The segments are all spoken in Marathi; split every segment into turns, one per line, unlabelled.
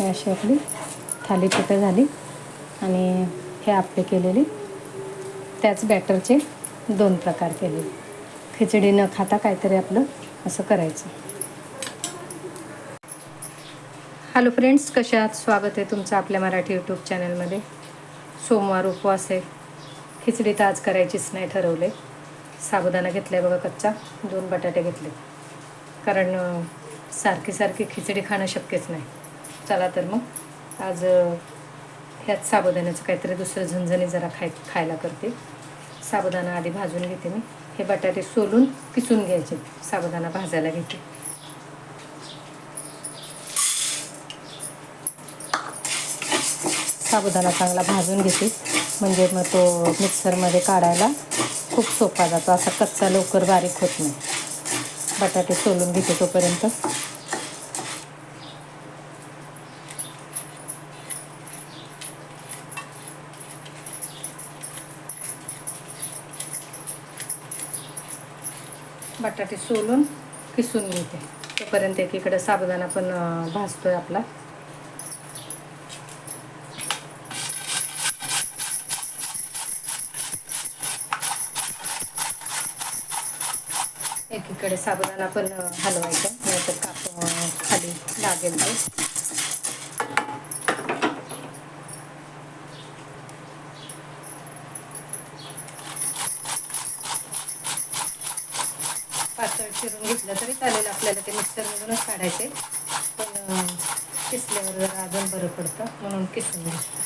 हे अशी आपली थालीपीठं झाली आणि हे आपले केलेले. त्याच बॅटरचे दोन प्रकार केलेले खिचडी न खाता काहीतरी आपलं असं करायचं. हॅलो फ्रेंड्स कसे आहात? स्वागत आहे तुमचं आपल्या मराठी यूट्यूब चॅनलमध्ये सोमवार उपवास आहे. खिचडी तर आज करायचीच नाही ठरवले. साबुदाणा घेतला आहे बघा कच्चा दोन बटाटे घेतले. कारण सारखी सारखी खिचडी खाणं शक्यच नाही. चला तर मग. आज ह्यात ह्याच साबुदाण्याचं काहीतरी दुसरं झणझणी जरा खाय खायला करते. साबुदाणा आधी भाजून घेते मी. हे बटाटे सोलून किसून घ्यायचे. साबुदाणा भाजायला घेते. साबुदाणा चांगला भाजून घेते. म्हणजे मग तो मिक्सरमध्ये काढायला खूप सोपा जातो. असा कच्चा लवकर बारीक होत नाही. बटाटे सोलून घेते तोपर्यंत बटाटे सोलून किसून घेते. तोपर्यंत एकीकडे साबुदाणा पण भाजतोय आपला. एकीकडे साबुदाणा पण अं, हलवायचा. नाहीतर काप खाली लागेल ते. पातळ चिरून घेतलं तरी चालेल आपल्याला ते मिक्सरमधूनच काढायचे. पण किसल्यावर जरा अजून बरं पडतं म्हणून किसून घेतो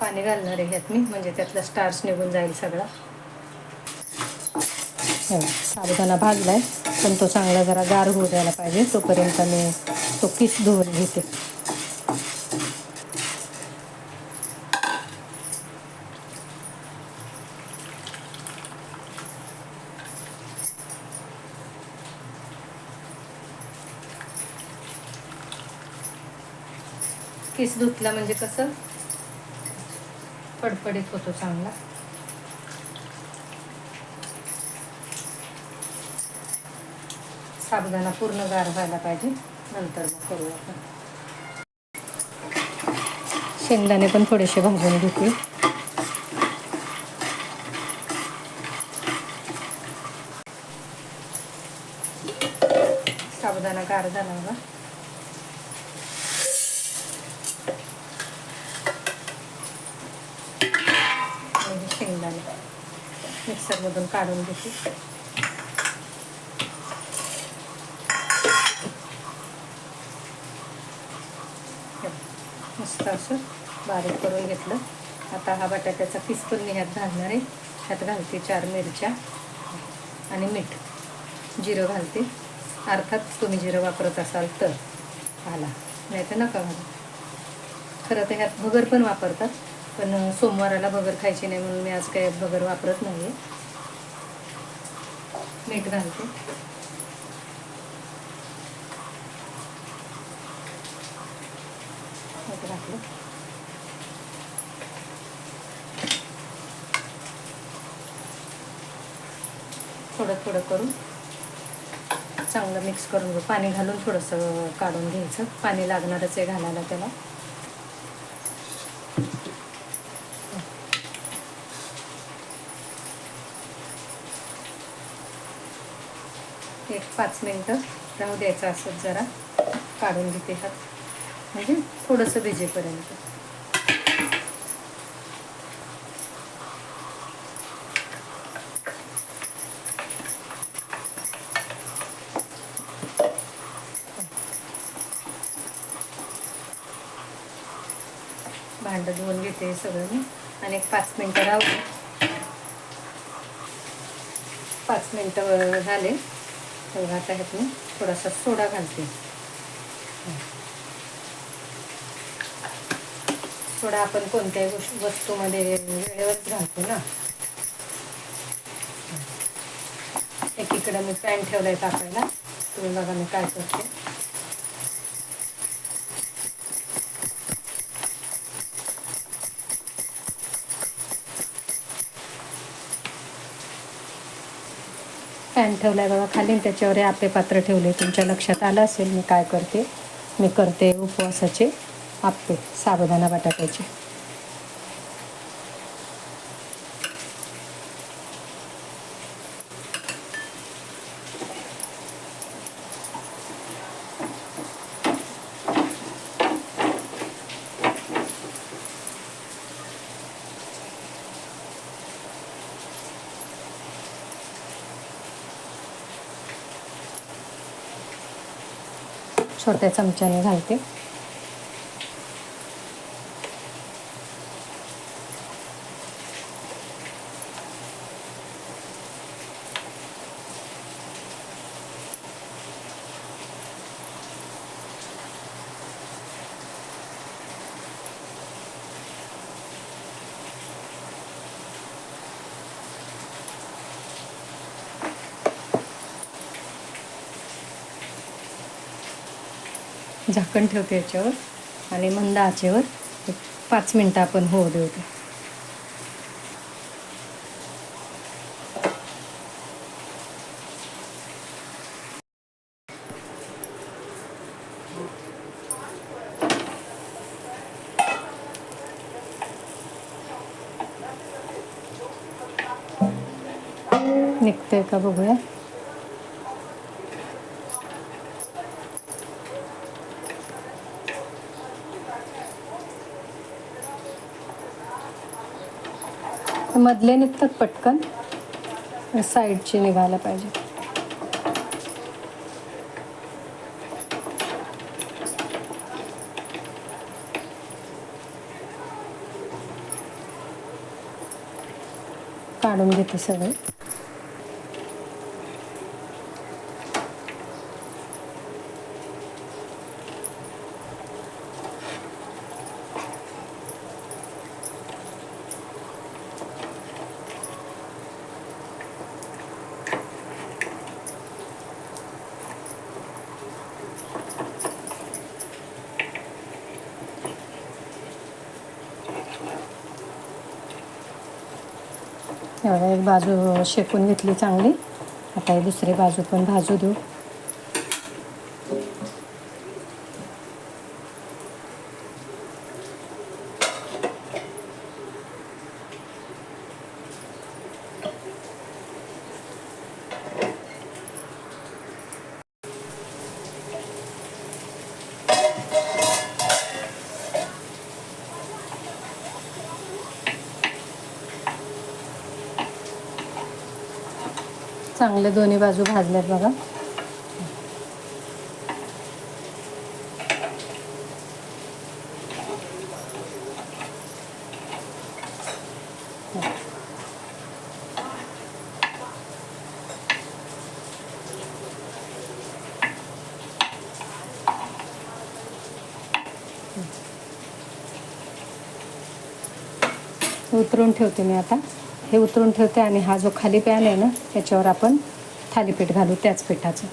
पाणी घालणार आहे ह्यात मी म्हणजे त्यातला स्टार्स निघून जाईल सगळा. हे. बघ, साबुदाणा पण तो चांगला जरा गार होऊ द्यायला पाहिजे. तोपर्यंत मी तो किस धुवून घेते. किस धुतला म्हणजे कसं? फडफडीत होतो चांगला. साबुदाणा पूर्ण गार व्हायला पाहिजे. नंतर मग करू आपण. शेंगदाणे पण थोडेसे भाजून घेते साबुदाणा गार झाला बघा. शेंगदाणे मिक्सरमधून काढून घेते हे बघ, असं बारीक करून घेतलं. आता हा बटाट्याचा पीस पण मी ह्यात घालणार आहे. ह्यात घालते चार मिरच्या आणि मीठ. जिरं घालते. अर्थात तुम्ही जिरं वापरत असाल तर. आला. नाही तर नका घालू. खरं तर ह्यात भगर पण वापरतात पण सोमवाराला भगर खायची नाही म्हणून मी आज काय भगर वापरत नाही आहे मीठ घालते मीठ घातलं थोडं थोडं करून चांगलं मिक्स करून घेऊ. पाणी घालून थोडंसं काढून घ्यायचं. पाणी लागणारच आहे घालायला त्याला. एक पाच मिनटं राहू द्यायचं असं जरा. काढून घेते हात. म्हणजे थोडंसं भिजेपर्यंत भांडं धुवून घेते सगळं मी. आणि एक पाच मिनटं राहू पाच मिनटं झाले. तर आता ह्यात मी थोडासा सोडा घालते. थोडा आपण कोणत्याही गोष्ट वस्तूमध्ये वेळेवरच घालतो ना. एकीकडं मी पॅन ठेवलाय टाकायला तुम्ही बघा मी काय करते. पॅन ठेवलाय बघा खाली. त्याच्यावर आपले पात्र ठेवले. तुमच्या लक्षात आलं असेल मी काय करते. मी करते उपवासाचे. आप्पे साबुदाणा बटाट्याचे. छोट्या चमच्याने घालते. झाकण ठेवते याच्यावर आणि मंद आचेवर एक पाच मिनटं आपण होऊ देऊ ते. निघतंय का बघूया. मधले निघतात पटकन साईडचे निघायला पाहिजे. काढून घेते सगळे. एवढा एक बाजू शेकून घेतली चांगली. आता ही दुसरी बाजू पण भाजू देऊ. चांगले दोन्ही बाजू भाजल्यात बघा. उतरून ठेवते मी आता. हे उतरून ठेवते आणि हा जो खाली पॅन आहे ना त्याच्यावर आपण थालीपीठ घालू त्याच पिठाचं.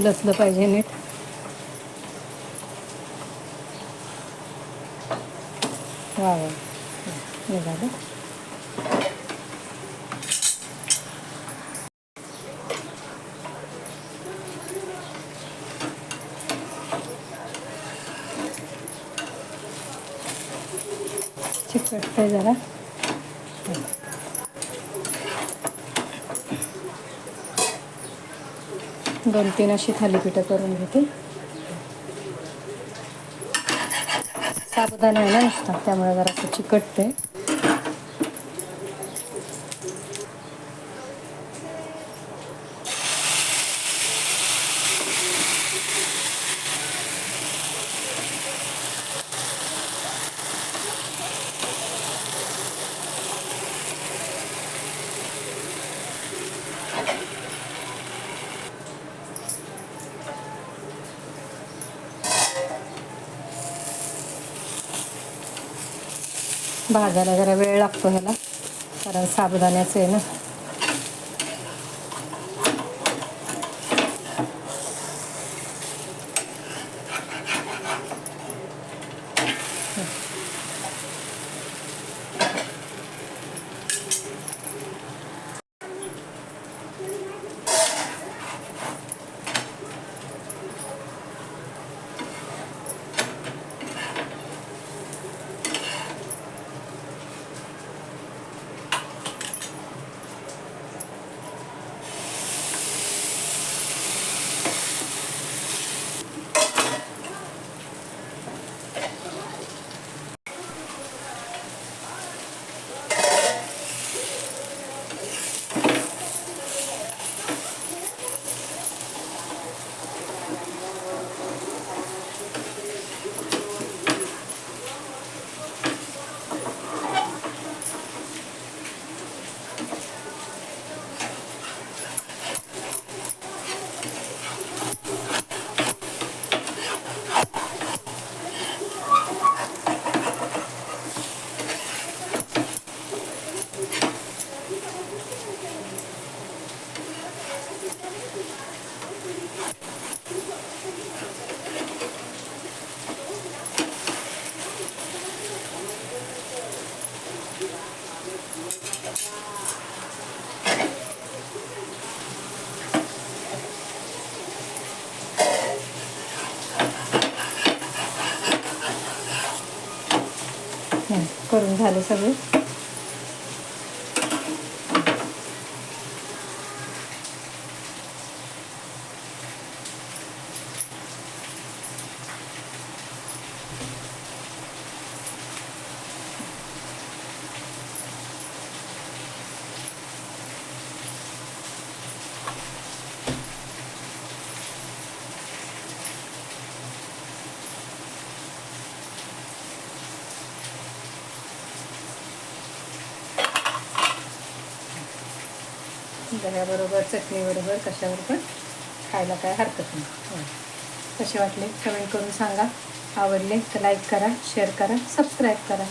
उलसलं पाहिजे नीट. वा वा. चिकटतंय जरा. दोन तीन अशी थालीपीठं करून घेते. साबुदाणा आहे ना नुसता त्यामुळे जरा चिकटते भाजायला जरा वेळ लागतो ह्याला. कारण साबुदाण्याचं आहे ना. करून झाले सगळे. दह्याबरोबर चटणीबरोबर कशावर पण खायला काय हरकत नाही. हो. कसे वाटले? कमेंट करून सांगा. आवडले तर लाईक करा शेअर करा सबस्क्राईब करा.